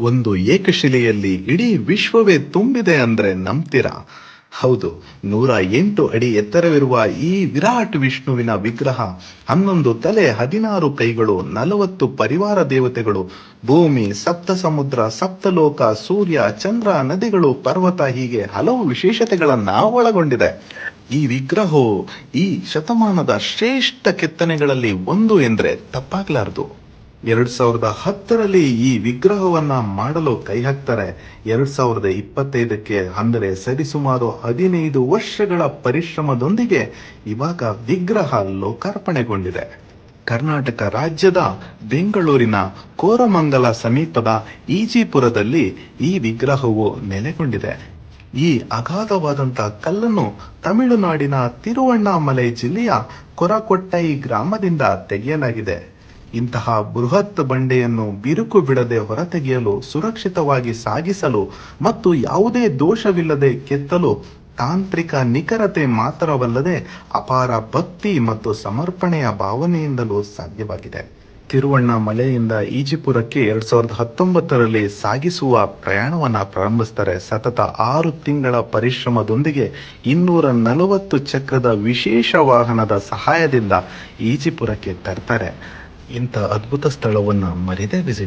ಒಂದು ಏಕಶಿಲೆಯಲ್ಲಿ ಇಡೀ ವಿಶ್ವವೇ ತುಂಬಿದೆ ಅಂದ್ರೆ ನಂಬ್ತೀರಾ? ಹೌದು, ನೂರ ಎಂಟು ಅಡಿ ಎತ್ತರವಿರುವ ಈ ವಿರಾಟ್ ವಿಷ್ಣುವಿನ ವಿಗ್ರಹ, ಹನ್ನೊಂದು ತಲೆ ಹದಿನಾರು ಕೈಗಳು, ನಲವತ್ತು ಪರಿವಾರ ದೇವತೆಗಳು, ಭೂಮಿ, ಸಪ್ತ ಸಮುದ್ರ, ಸಪ್ತಲೋಕ, ಸೂರ್ಯ, ಚಂದ್ರ ನದಿಗಳು, ಪರ್ವತ ಹೀಗೆ ಹಲವು ವಿಶೇಷತೆಗಳನ್ನ ಒಳಗೊಂಡಿದೆ. ಈ ವಿಗ್ರಹವು ಈ ಶತಮಾನದ ಶ್ರೇಷ್ಠ ಕೆತ್ತನೆಗಳಲ್ಲಿ ಒಂದು ಎಂದ್ರೆ ತಪ್ಪಾಗ್ಲಾರ್ದು. ಎರಡ್ ಸಾವಿರದ ಹತ್ತರಲ್ಲಿ ಈ ವಿಗ್ರಹವನ್ನ ಮಾಡಲು ಕೈ ಹಾಕ್ತಾರೆ. ಎರಡ್ ಸಾವಿರದ ಇಪ್ಪತ್ತೈದಕ್ಕೆ ಅಂದರೆ ಸರಿಸುಮಾರು ಹದಿನೈದು ವರ್ಷಗಳ ಪರಿಶ್ರಮದೊಂದಿಗೆ ಇವಾಗ ವಿಗ್ರಹ ಲೋಕಾರ್ಪಣೆಗೊಂಡಿದೆ. ಕರ್ನಾಟಕ ರಾಜ್ಯದ ಬೆಂಗಳೂರಿನ ಕೋರಮಂಗಲ ಸಮೀಪದ ಈಜಿಪುರದಲ್ಲಿ ಈ ವಿಗ್ರಹವು ನೆಲೆಗೊಂಡಿದೆ. ಈ ಅಗಾಧವಾದಂತಹ ಕಲ್ಲನ್ನು ತಮಿಳುನಾಡಿನ ತಿರುವಣ್ಣಾಮಲೈ ಜಿಲ್ಲೆಯ ಕೊರಕೊಟ್ಟೈ ಗ್ರಾಮದಿಂದ ತೆಗೆಯಲಾಗಿದೆ. ಇಂತಹ ಬೃಹತ್ ಬಂಡೆಯನ್ನು ಬಿರುಕು ಬಿಡದೆ ಹೊರತೆಗೆಯಲು, ಸುರಕ್ಷಿತವಾಗಿ ಸಾಗಿಸಲು ಮತ್ತು ಯಾವುದೇ ದೋಷವಿಲ್ಲದೆ ಕೆತ್ತಲು ತಾಂತ್ರಿಕ ನಿಖರತೆ ಮಾತ್ರವಲ್ಲದೆ ಅಪಾರ ಭಕ್ತಿ ಮತ್ತು ಸಮರ್ಪಣೆಯ ಭಾವನೆಯಿಂದಲೂ ಸಾಧ್ಯವಾಗಿದೆ. ತಿರುವಣ್ಣ ಮಲೆಯಿಂದ ಈಜಿಪುರಕ್ಕೆ ಎರಡ್ ಸಾವಿರದ ಹತ್ತೊಂಬತ್ತರಲ್ಲಿ ಸಾಗಿಸುವ ಪ್ರಯಾಣವನ್ನ ಪ್ರಾರಂಭಿಸ್ತಾರೆ ಸತತ ಆರು ತಿಂಗಳ ಪರಿಶ್ರಮದೊಂದಿಗೆ ಇನ್ನೂರ ನಲವತ್ತು ಚಕ್ರದ ವಿಶೇಷ ವಾಹನದ ಸಹಾಯದಿಂದ ಈಜಿಪುರಕ್ಕೆ ತರ್ತಾರೆ. ಇಂಥ ಅದ್ಭುತ ಸ್ಥಳವನ್ನ ಮರೆಯದೇ ವಿಸಿಟ್